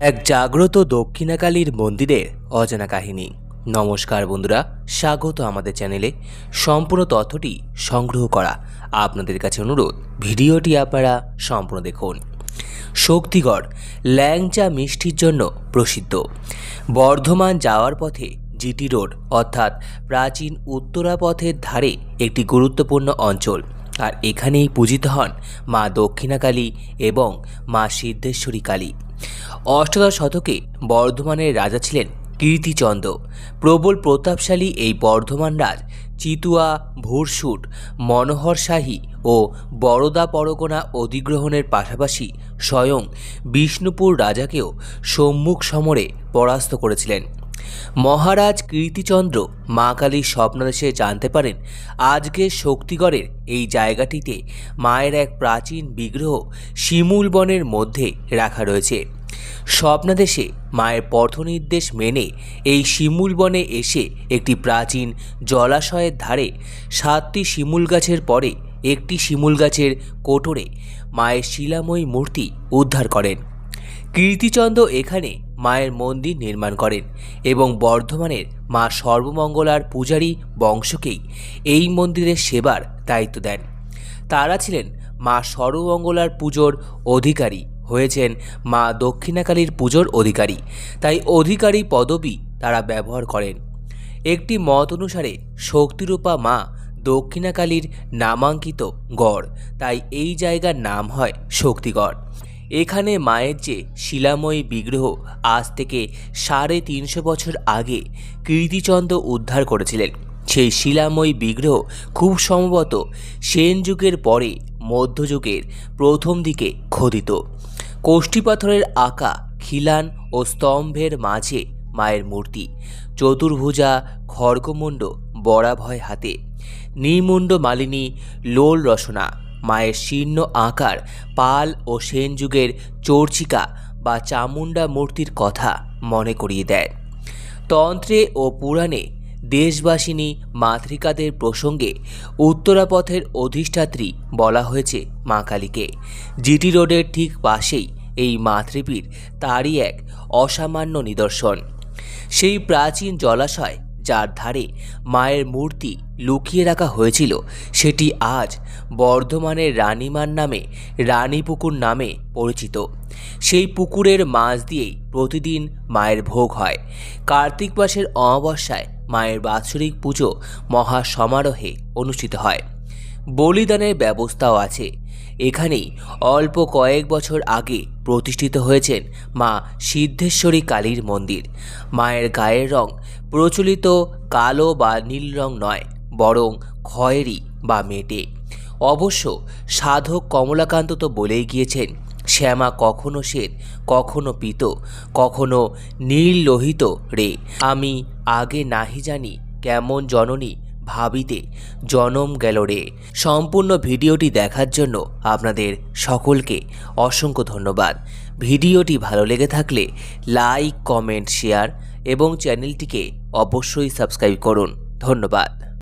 এক জাগ্রত দক্ষিণাকালীর মন্দিরের অজানা কাহিনী। নমস্কার বন্ধুরা, স্বাগত আমাদের চ্যানেলে। সম্পূর্ণ তথ্যটি সংগ্রহ করা আপনাদের কাছে অনুরোধ। ভিডিওটি আপনারা সম্পূর্ণ দেখুন। শক্তিগড়, ল্যাংচা মিষ্টির জন্য প্রসিদ্ধ। বর্ধমান যাওয়ার পথে জিটি রোড, অর্থাৎ প্রাচীন উত্তরা পথের ধারে একটি গুরুত্বপূর্ণ অঞ্চল। আর এখানেই পূজিত হন মা দক্ষিণাকালী এবং মা সিদ্ধেশ্বরী কালী। অষ্টাদশ শতকে বর্ধমানের রাজা ছিলেন কীর্তিচন্দ্র প্রবল প্রতাপশালী এই বর্ধমান রাজ, চিতুয়া, ভুরসুট, মনোহর শাহী ও বরদা পরগনা অধিগ্রহণের পাশাপাশি স্বয়ং বিষ্ণুপুর রাজাকেও সম্মুখ সমরে পরাস্ত করেছিলেন। মহারাজ কীর্তিচন্দ্র মা কালীর স্বপ্নাদেশে জানতে পারেন, আজকের শক্তিগড়ের এই জায়গাটিতে মায়ের এক প্রাচীন বিগ্রহ শিমুল বনের মধ্যে রাখা রয়েছে। স্বপ্নাদেশে মায়ের পথনির্দেশ মেনে এই শিমুল বনে এসে একটি প্রাচীন জলাশয়ের ধারে সাতটি শিমুল গাছের পরে একটি শিমুল গাছের কোটরে মায়ের শিলাময়ী মূর্তি উদ্ধার করেন। কীর্তিচন্দ্র এখানে মায়ের মন্দির নির্মাণ করেন এবং বর্ধমানের মা সর্বমঙ্গলার পূজারী বংশকেই এই মন্দিরের সেবার দায়িত্ব দেন। তারা ছিলেন মা সর্বমঙ্গলার পুজোর অধিকারী হয়েছেন মা দক্ষিণাকালীর পুজোর অধিকারী। তাই অধিকারী পদবি তারা ব্যবহার করেন। একটি মত অনুসারে শক্তিরূপা মা দক্ষিণাকালীর নামাঙ্কিত গড়, তাই এই জায়গার নাম হয় শক্তিগড়। এখানে মায়ের যে শিলাময়ী বিগ্রহ আজ থেকে সাড়ে তিনশো বছর আগে কীর্তিচন্দ্র উদ্ধার করেছিলেন। সেই শিলাময়ী বিগ্রহ খুব সম্ভবত সেন যুগের পরে মধ্যযুগের প্রথম দিকে খোদিত। কোষ্ঠী পাথরের আঁকা খিলান ও স্তম্ভের মাঝে মায়ের মূর্তি। চতুর্ভুজা, খড়গমুণ্ড, বরাভয় হাতে। নিমুণ্ড মালিনী, লোল রসনা, মায়ের শীর্ণ আকার পাল ও সেন যুগের চর্চিকা বা চামুণ্ডা মূর্তির কথা মনে করিয়ে দেয়। তন্ত্রে ও পুরাণে দেশবাসিনী মাতৃকাদের প্রসঙ্গে উত্তরাপথের অধিষ্ঠাত্রী বলা হয়েছে মা কালীকে। জিটি রোডের ঠিক পাশেই এই মাতৃপীঠ তারই এক অসামান্য নিদর্শন। সেই প্রাচীন জলাশয় যার ধারে মায়ের মূর্তি লুকিয়ে রাখা হয়েছিল, সেটি আজ বর্ধমানের রানীমার নামে রানীপুকুর নামে পরিচিত। সেই পুকুরের মাছ দিয়েই প্রতিদিন মায়ের ভোগ হয়। কার্তিক মাসের অমাবস্যায় মায়ের বাৎসরিক পুজো মহা সমারোহে অনুষ্ঠিত হয়। বলিদানের ব্যবস্থাও আছে। এখানেই অল্প কয়েক বছর আগে প্রতিষ্ঠিত হয়েছেন মা সিদ্ধেশ্বরী কালীর মন্দির। মায়ের গায়ের রং প্রচলিত কালো বা নীল রং নয়, বরং খয়েরি বা মেটে। অবশ্য সাধক কমলাকান্ত তো বলেই গিয়েছেন শ্যামা কখনো শ্বেত, কখনো পিত, কখনো নীল লোহিত রে। আমি আগে নাহি জানি কেমন জননী ভাবিতে জনম গেল রে। সম্পূর্ণ ভিডিওটি দেখার জন্য আপনাদের সকলকে অসংখ্য ধন্যবাদ। ভিডিওটি ভালো লেগে থাকলে লাইক, কমেন্ট, শেয়ার এবং চ্যানেলটিকে অবশ্যই সাবস্ক্রাইব করুন। ধন্যবাদ।